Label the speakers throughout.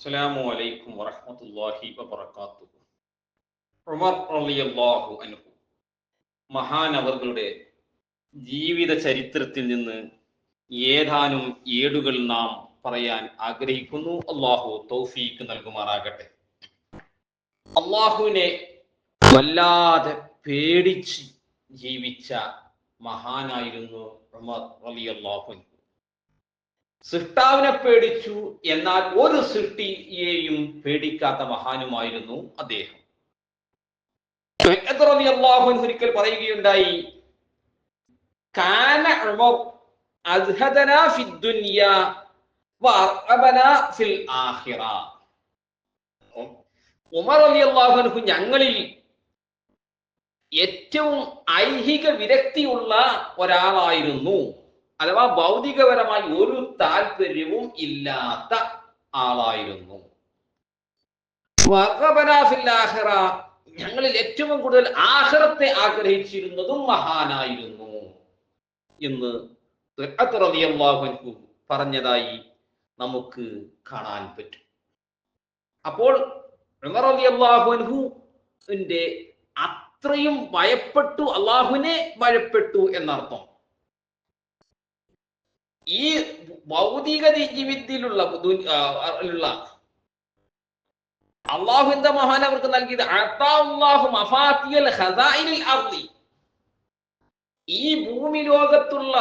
Speaker 1: അസ്സലാമു അലൈക്കും വറഹ്മത്തുള്ളാഹി വബറകാതുഹു. ഉമർ റളിയല്ലാഹു അൻഹു മഹാനവറുകളുടെ ജീവിത ചരിത്രത്തിൽ നിന്ന് ഏതാനും ഏടുകൾ നാം പറയാൻ ആഗ്രഹിക്കുന്നു. അള്ളാഹു തൗഫീക്ക് നൽകുമാറാകട്ടെ. അള്ളാഹുവിനെ വല്ലാതെ പേടിച്ച് ജീവിച്ച മഹാനായിരുന്നു ഉമർ റളിയല്ലാഹു അൻഹു. സൃഷ്ടാവിനെ പേടിച്ചു എന്നാൽ ഒരു സൃഷ്ടിയെയും പേടിക്കാത്ത മഹാനുമായിരുന്നു അദ്ദേഹം. ഒരിക്കൽ പറയുകയുണ്ടായി കാന ഫിൽ ഞങ്ങളിൽ ഏറ്റവും ഐഹിക വിരക്തിയുള്ള ഒരാളായിരുന്നു. അഥവാ ഭൗതികപരമായി ഒരു താല്പര്യവും ഇല്ലാത്ത ആളായിരുന്നു. ഞങ്ങളിൽ ഏറ്റവും കൂടുതൽ ആഹ്റത്തെ ആഗ്രഹിച്ചിരുന്നതും മഹാനായിരുന്നു എന്ന് പറഞ്ഞതായി നമുക്ക് കാണാൻ പറ്റും. അപ്പോൾ ഉമർ അത്രയും ഭയപ്പെട്ടു അള്ളാഹുവിനെ ഭയപ്പെട്ടു എന്നർത്ഥം. ഈ ഭൗതിക ജീവിതത്തിലുള്ള അള്ളാഹു എന്താ മഹാൻ അവർക്ക് നൽകിയത്? ഈ ഭൂമി ലോകത്തുള്ള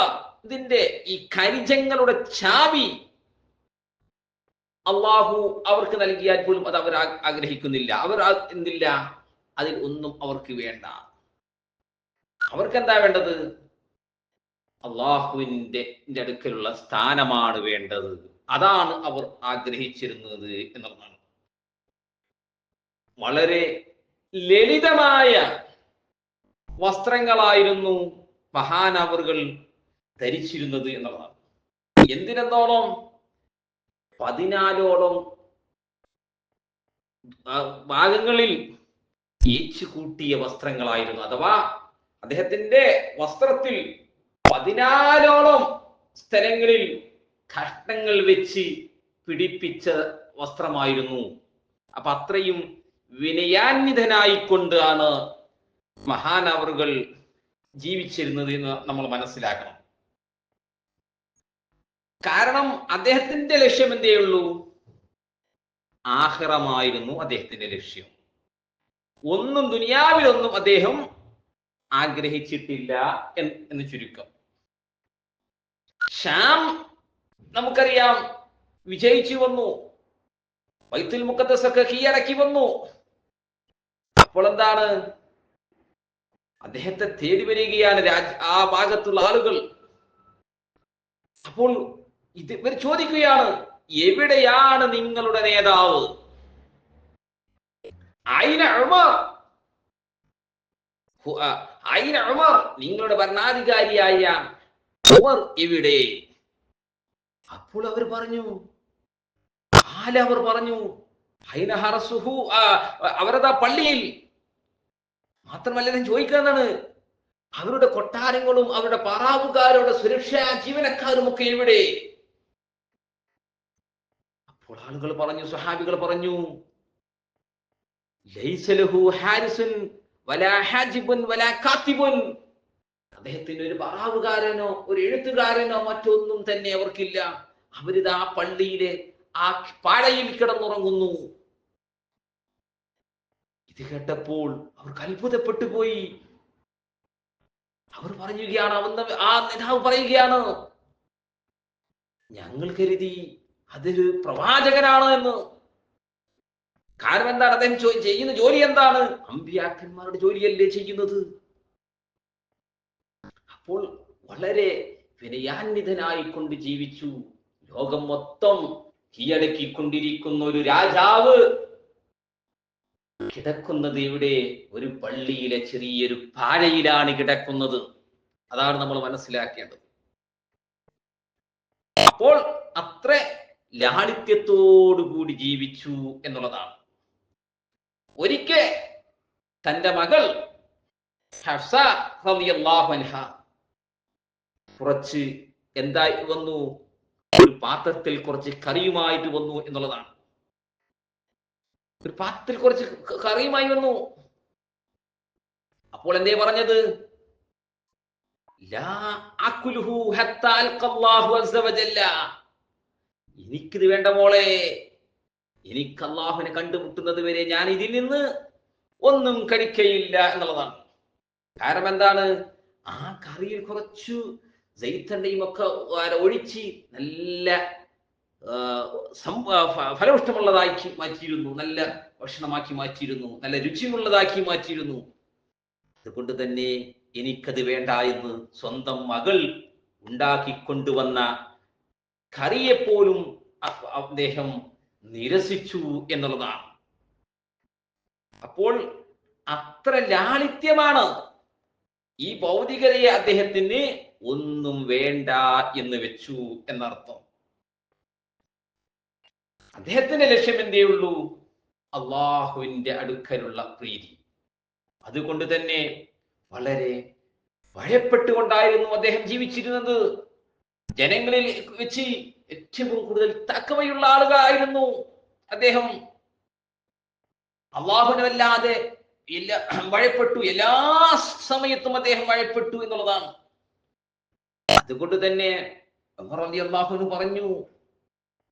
Speaker 1: ഇതിന്റെ ഈ ഖനിജങ്ങളുടെ ചാവി അള്ളാഹു അവർക്ക് നൽകിയാൽ പോലും അത് അവർ ആഗ്രഹിക്കുന്നില്ല. അവർ എന്തില്ല? അതിൽ ഒന്നും അവർക്ക് വേണ്ട. അവർക്ക് എന്താ വേണ്ടത്? അള്ളാഹുവിന്റെ അടുക്കലുള്ള സ്ഥാനമാണ് വേണ്ടത്. അതാണ് അവർ ആഗ്രഹിച്ചിരുന്നത് എന്നുള്ളതാണ്. വളരെ ലളിതമായ വസ്ത്രങ്ങളായിരുന്നു മഹാനവറുകൾ ധരിച്ചിരുന്നത് എന്നുള്ളതാണ്. എന്തിനെന്നോളം പതിനാലോളം ഭാഗങ്ങളിൽ ഏച്ചു കൂട്ടിയ വസ്ത്രങ്ങളായിരുന്നു. അഥവാ അദ്ദേഹത്തിന്റെ വസ്ത്രത്തിൽ പതിനാലോളം സ്ഥലങ്ങളിൽ കഷ്ണങ്ങൾ വെച്ച് പിടിപ്പിച്ച വസ്ത്രമായിരുന്നു. അപ്പൊ അത്രയും വിനയാന്വിതനായിക്കൊണ്ടാണ് മഹാനവറുകൾ ജീവിച്ചിരുന്നത് എന്ന് നമ്മൾ മനസ്സിലാക്കണം. കാരണം അദ്ദേഹത്തിന്റെ ലക്ഷ്യം എന്തേ ഉള്ളൂ? ആഹ്റമായിരുന്നു അദ്ദേഹത്തിന്റെ ലക്ഷ്യം. ഒന്നും ദുനിയാവിലൊന്നും അദ്ദേഹം ആഗ്രഹിച്ചിട്ടില്ല എന്ന് ചുരുക്കം. ഷാം നമുക്കറിയാം വിജയിച്ചു വന്നു. വൈത്തുൽ മുക്കത്തസൊക്കെ കീഴടക്കി വന്നു. അപ്പോൾ എന്താണ്? അദ്ദേഹത്തെ തേടി വരികയാണ് രാജ് ആ ഭാഗത്തുള്ള ആളുകൾ. അപ്പോൾ ഇത് ഇവർ ചോദിക്കുകയാണ് എവിടെയാണ് നിങ്ങളുടെ നേതാവ്? ഉമർ. ഉമർ നിങ്ങളുടെ ഭരണാധികാരിയായ ഉമർ ഇവിടെ അപ്പോൾ അവർ പറഞ്ഞു. അവർ പറഞ്ഞു. അവരതാ പള്ളിയിൽ. മാത്രമല്ല ഞാൻ ചോദിക്കാന്നാണ് അവരുടെ കൊട്ടാരങ്ങളും അവരുടെ പറാവുകാരുടെ സുരക്ഷാ ജീവനക്കാരും ഒക്കെ ഇവിടെ അപ്പോൾ ആളുകൾ പറഞ്ഞു സ്വഹാബികൾ പറഞ്ഞു ലൈസലഹു ഹാരിസുൻ വലാ ഹാജിബുൻ വലാ കാത്തിബുൻ. അദ്ദേഹത്തിന് ഒരു പറാവുകാരനോ ഒരു എഴുത്തുകാരനോ മറ്റൊന്നും തന്നെ അവർക്കില്ല. അവരിത് ആ പള്ളിയിലെ ആ പാഴയിൽ കിടന്നുറങ്ങുന്നു. ഇത് കേട്ടപ്പോൾ അവർക്ക് അത്ഭുതപ്പെട്ടു പോയി. അവർ പറയുകയാണ് അവൻ ആ നേതാവ് പറയുകയാണ് ഞങ്ങൾ കരുതി അതൊരു പ്രവാചകനാണ് എന്ന്. കാരണം എന്താണ്? അദ്ദേഹം ചെയ്യുന്ന ജോലി എന്താണ്? അമ്പിയാക്കന്മാരുടെ ജോലിയല്ലേ ചെയ്യുന്നത്? അപ്പോൾ വളരെ വിനയാന്വിതനായിക്കൊണ്ട് ജീവിച്ചു. ലോകം മൊത്തം കീഴടക്കിക്കൊണ്ടിരിക്കുന്ന ഒരു രാജാവ്. കിടക്കുന്നത് ഇവിടെ ഒരു പള്ളിയിലെ ചെറിയൊരു പാഴയിലാണ് കിടക്കുന്നത്. അതാണ് നമ്മൾ മനസ്സിലാക്കേണ്ടത്. അപ്പോൾ അത്ര ലാളിത്യത്തോടു കൂടി ജീവിച്ചു എന്നുള്ളതാണ്. ഒരിക്കൽ തന്റെ മകൾ ഹഫ്സ റളിയല്ലാഹു കുറച്ച് എന്തായി വന്നു? ഒരു പാത്രത്തിൽ കുറച്ച് കറിയുമായിട്ട് വന്നു എന്നുള്ളതാണ്. ഒരു പാത്രത്തിൽ കുറച്ച് കറിയുമായി വന്നു. അപ്പോൾ എന്തേ പറഞ്ഞത്. എനിക്കിത് വേണ്ട മോളെ. എനിക്ക് അള്ളാഹുവിനെ കണ്ടുമുട്ടുന്നത് വരെ ഞാൻ ഇതിൽ നിന്ന് ഒന്നും കഴിക്കയില്ല എന്നുള്ളതാണ്. കാരണം എന്താണ്? ആ കറിയിൽ കുറച്ചു ജൈത്തണ്ടയും ഒക്കെ ഒഴിച്ച് നല്ല ഫലപുഷ്ടമുള്ളതാക്കി മാറ്റിയിരുന്നു. നല്ല ഭക്ഷണമാക്കി മാറ്റിയിരുന്നു. നല്ല രുചിയുള്ളതാക്കി മാറ്റിയിരുന്നു. അതുകൊണ്ട് തന്നെ എനിക്കത് വേണ്ട എന്ന് സ്വന്തം മകൾ ഉണ്ടാക്കിക്കൊണ്ടുവന്ന കറിയെപ്പോലും അദ്ദേഹം നിരസിച്ചു എന്നുള്ളതാണ്. അപ്പോൾ അത്ര ലാളിത്യമാണ് ഈ ഭൗതികതയെ അദ്ദേഹത്തിന് ഒന്നും വേണ്ട എന്ന് വെച്ചു എന്നർത്ഥം. അദ്ദേഹത്തിന്റെ ലക്ഷ്യം എന്തേ ഉള്ളൂ? അള്ളാഹുവിന്റെ അടുക്കലുള്ള പ്രീതി. അതുകൊണ്ട് തന്നെ വളരെ ഭയപ്പെട്ടുകൊണ്ടായിരുന്നു അദ്ദേഹം ജീവിച്ചിരുന്നത്. ജനങ്ങളിൽ വെച്ച് ഏറ്റവും കൂടുതൽ തക്കവയുള്ള ആളുകളായിരുന്നു അദ്ദേഹം. അള്ളാഹുനല്ലാതെ എല്ലാ വഴപ്പെട്ടു. എല്ലാ സമയത്തും അദ്ദേഹം വഴപ്പെട്ടു എന്നുള്ളതാണ്. അതുകൊണ്ട് തന്നെ പറഞ്ഞു.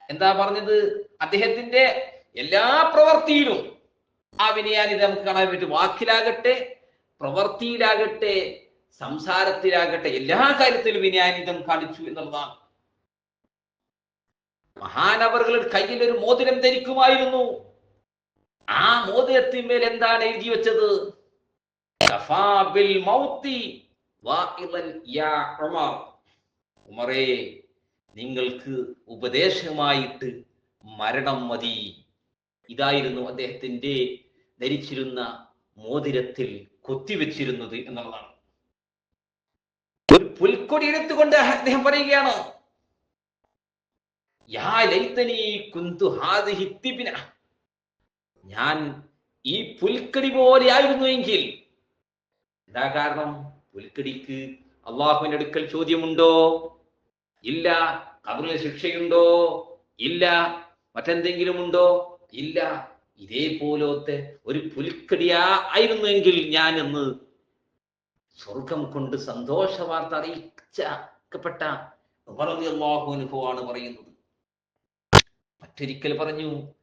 Speaker 1: എന്താ പറഞ്ഞത്? അദ്ദേഹത്തിന്റെ എല്ലാ പ്രവർത്തിയിലും ആ വിനയാനിത നമുക്ക് കാണാൻ പറ്റും. വാക്കിലാകട്ടെ പ്രവർത്തിയിലാകട്ടെ സംസാരത്തിലാകട്ടെ എല്ലാ കാര്യത്തിലും വിനയാനിതം കാണിച്ചു എന്നുള്ളതാണ്. മഹാനവറുകളുടെ കയ്യിൽ ഒരു മോതിരം ധരിക്കുമായിരുന്നു. ആ മോതിരത്തിന്മേൽ എന്താണ് എഴുതി വെച്ചത്. ഉമറേ നിങ്ങൾക്ക് ഉപദേശമായിട്ട് മരണം മതി ഇതായിരുന്നു അദ്ദേഹത്തിന്റെ ധരിച്ചിരുന്ന മോതിരത്തിൽ കൊത്തിവെച്ചിരുന്നത് എന്നുള്ളതാണ് ഒരു പുൽക്കൊടി എടുത്തുകൊണ്ട് അദ്ദേഹം പറയുകയാണ് യാ കുന്തു. ഞാൻ ഈ പുൽക്കടി പോലെയായിരുന്നു എങ്കിൽ എന്താ കാരണം? പുൽക്കടിക്ക് അള്ളാഹുവിന്റെ അടുക്കൽ ചോദ്യമുണ്ടോ? ഇല്ല. കബറിന് ശിക്ഷയുണ്ടോ? ഇല്ല. മറ്റെന്തെങ്കിലും ഉണ്ടോ ഇല്ല. ഇതേപോലത്തെ ഒരു പുൽക്കടിയാ ആയിരുന്നുവെങ്കിൽ ഞാൻ എന്ന് സ്വർഗം കൊണ്ട് സന്തോഷ വാർത്ത അറിയിച്ചപ്പെട്ട അള്ളാഹുനുഭവമാണ് പറയുന്നത്. മറ്റൊരിക്കൽ പറഞ്ഞു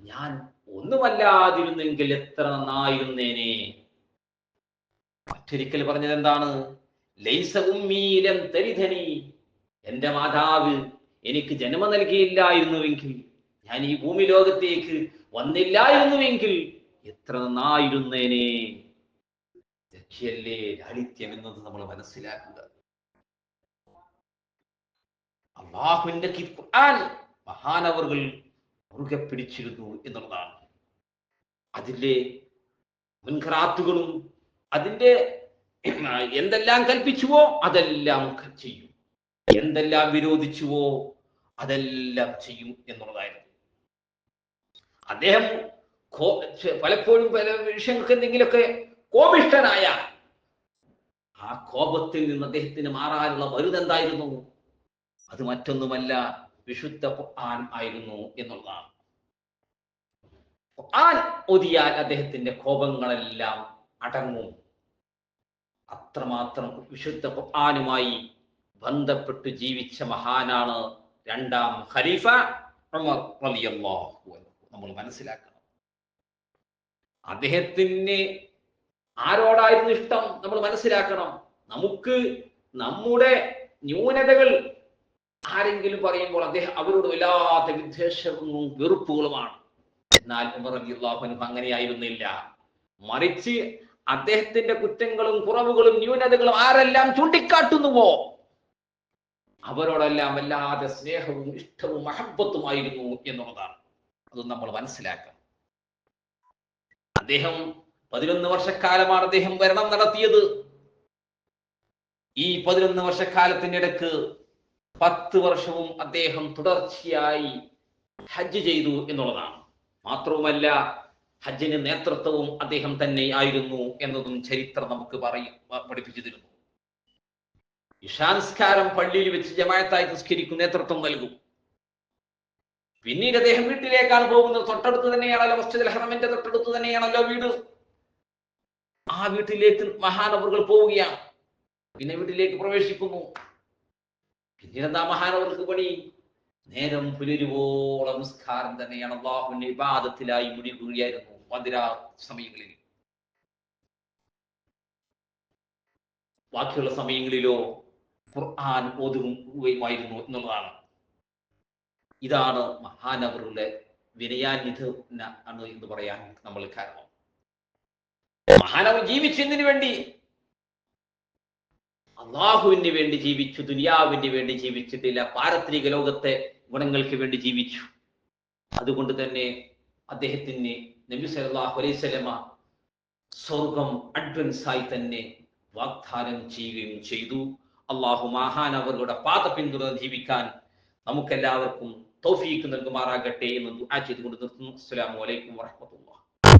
Speaker 1: ഞാൻ ഒന്നുമല്ലാതിരുന്നെങ്കിൽ എത്ര നന്നായിരുന്നേനെ. മറ്റൊരിക്കൽ പറഞ്ഞത് എന്താണ് തരിധനി. എന്റെ മാതാവ് എനിക്ക് ജന്മം നൽകിയില്ലായിരുന്നുവെങ്കിൽ ഞാൻ ഈ ഭൂമി ലോകത്തേക്ക് വന്നില്ലായിരുന്നുവെങ്കിൽ എത്ര നന്നായിരുന്നേനെ. ഇതൊക്കെയല്ലേ ലാളിത്യം എന്നത് നമ്മൾ മനസ്സിലാക്കുക. അള്ളാഹുവിന്റെ ഖുർആൻ മഹാനവറുകൾ മുറുകെ പിടിച്ചിരുന്നു എന്നുള്ളതാണ്. അതിന്റെ മുൻഖറാത്തുകളും അതിന്റെ എന്തെല്ലാം കൽപ്പിച്ചുവോ അതെല്ലാം ചെയ്യും. എന്തെല്ലാം വിരോധിച്ചുവോ അതെല്ലാം ചെയ്യും എന്നുള്ളതായിരുന്നു. അദ്ദേഹം പലപ്പോഴും പല വിഷയങ്ങൾക്ക് എന്തെങ്കിലുമൊക്കെ കോപിഷ്ടനായ ആ കോപത്തിൽ നിന്ന് അദ്ദേഹത്തിന് മാറാനുള്ള മരുന്നെന്തായിരുന്നു അത് മറ്റൊന്നുമല്ല വിശുദ്ധ ഖുർആൻ ആയിരുന്നു എന്നുള്ളതാണ്. ഖുർആൻ ഓതിയാൽ അദ്ദേഹത്തിന്റെ കോപങ്ങളെല്ലാം അടങ്ങും. അത്രമാത്രം വിശുദ്ധ ഖുർആനുമായി ബന്ധപ്പെട്ട് ജീവിച്ച മഹാനാണ് രണ്ടാം ഖലീഫ നമ്മൾ മനസ്സിലാക്കണം. അദ്ദേഹത്തിന് ആരോടായിരുന്നു ഇഷ്ടം? നമ്മൾ മനസ്സിലാക്കണം. നമുക്ക് നമ്മുടെ ന്യൂനതകൾ ആരെങ്കിലും പറയുമ്പോൾ അദ്ദേഹം അവരോട് വല്ലാത്ത വിദ്വേഷവും വെറുപ്പുകളുമാണ്. എന്നാൽ ഉമർ അൻഹു അങ്ങനെയായിരുന്നില്ല. മറിച്ച് അദ്ദേഹത്തിന്റെ കുറ്റങ്ങളും കുറവുകളും ന്യൂനതകളും ആരെല്ലാം ചൂണ്ടിക്കാട്ടുന്നുവോ? അവരോടെല്ലാം വല്ലാതെ സ്നേഹവും ഇഷ്ടവും മഹബത്തുമായിരുന്നു എന്നുള്ളതാണ്. അത് നമ്മൾ മനസ്സിലാക്കണം. അദ്ദേഹം പതിനൊന്ന് വർഷക്കാലമാണ് അദ്ദേഹം ഭരണം നടത്തിയത്. ഈ പതിനൊന്ന് വർഷക്കാലത്തിനിടക്ക് പത്ത് വർഷവും അദ്ദേഹം തുടർച്ചയായി ഹജ്ജ് ചെയ്തു എന്നുള്ളതാണ്. മാത്രവുമല്ല ഹജ്ജിന് നേതൃത്വവും അദ്ദേഹം തന്നെ ആയിരുന്നു എന്നതും ചരിത്രം നമുക്ക് പറയും പഠിപ്പിച്ചു തരുന്നു. ഇഷാൻസ്കാരം പള്ളിയിൽ വെച്ച് ജമായത്തായി നിസ്കരിക്കും നേതൃത്വം നൽകും. പിന്നീട് അദ്ദേഹം വീട്ടിലേക്കാണ് പോകുന്നത്. തൊട്ടടുത്ത് തന്നെയാണല്ലോ മസ്ജിദ് ഹറമിന്റെ തൊട്ടടുത്ത് തന്നെയാണല്ലോ വീട്. ആ വീട്ടിലേക്ക് മഹാനവറുകൾ പോവുകയാണ്. പിന്നെ വീട്ടിലേക്ക് പ്രവേശിക്കുന്നു. പിന്നീട് എന്താ മഹാനവർക്ക് പണി? നേരം പുലരുവോളം നിസ്കാരം തന്നെയാണ് അള്ളാഹുവിന്റെ വിവാദത്തിലായി മുടികുകയായിരുന്നു മധുര സമയങ്ങളിൽ. ബാക്കിയുള്ള സമയങ്ങളിലോ ഖുർആൻ ഓതുകയുമായിരുന്നു എന്നുള്ളതാണ്. ഇതാണ് മഹാനവറുടെ വിനയാന്യത ആണ് എന്ന് പറയാൻ നമ്മൾ കാരണം. മഹാനവർ ജീവിച്ചതിന് വേണ്ടി അള്ളാഹുവിന് വേണ്ടി ജീവിച്ചു ദുനിയാവിന് വേണ്ടി ജീവിച്ചിട്ടില്ല പാരത്രിക ലോകത്തെ ഗുണങ്ങൾക്ക് വേണ്ടി ജീവിച്ചു. അതുകൊണ്ട് തന്നെ അദ്ദേഹത്തിന് നബി സല്ലല്ലാഹു അലൈഹി വസല്ലമ സ്വർഗം അഡ്വൻസ് ആയി തന്നെ വാഗ്ദാനം ചെയ്യുകയും ചെയ്തു. അള്ളാഹു മഹാൻ അവരുടെ പാത പിന്തുടർന്ന് ജീവിക്കാൻ നമുക്കെല്ലാവർക്കും തൗഫീക്ക് നൽകുമാറാകട്ടെ എന്ന് ആ ചെയ്തുകൊണ്ട് നിർത്തുന്നു. അസ്സലാമു അലൈക്കും വറഹ്മത്തുള്ളാഹി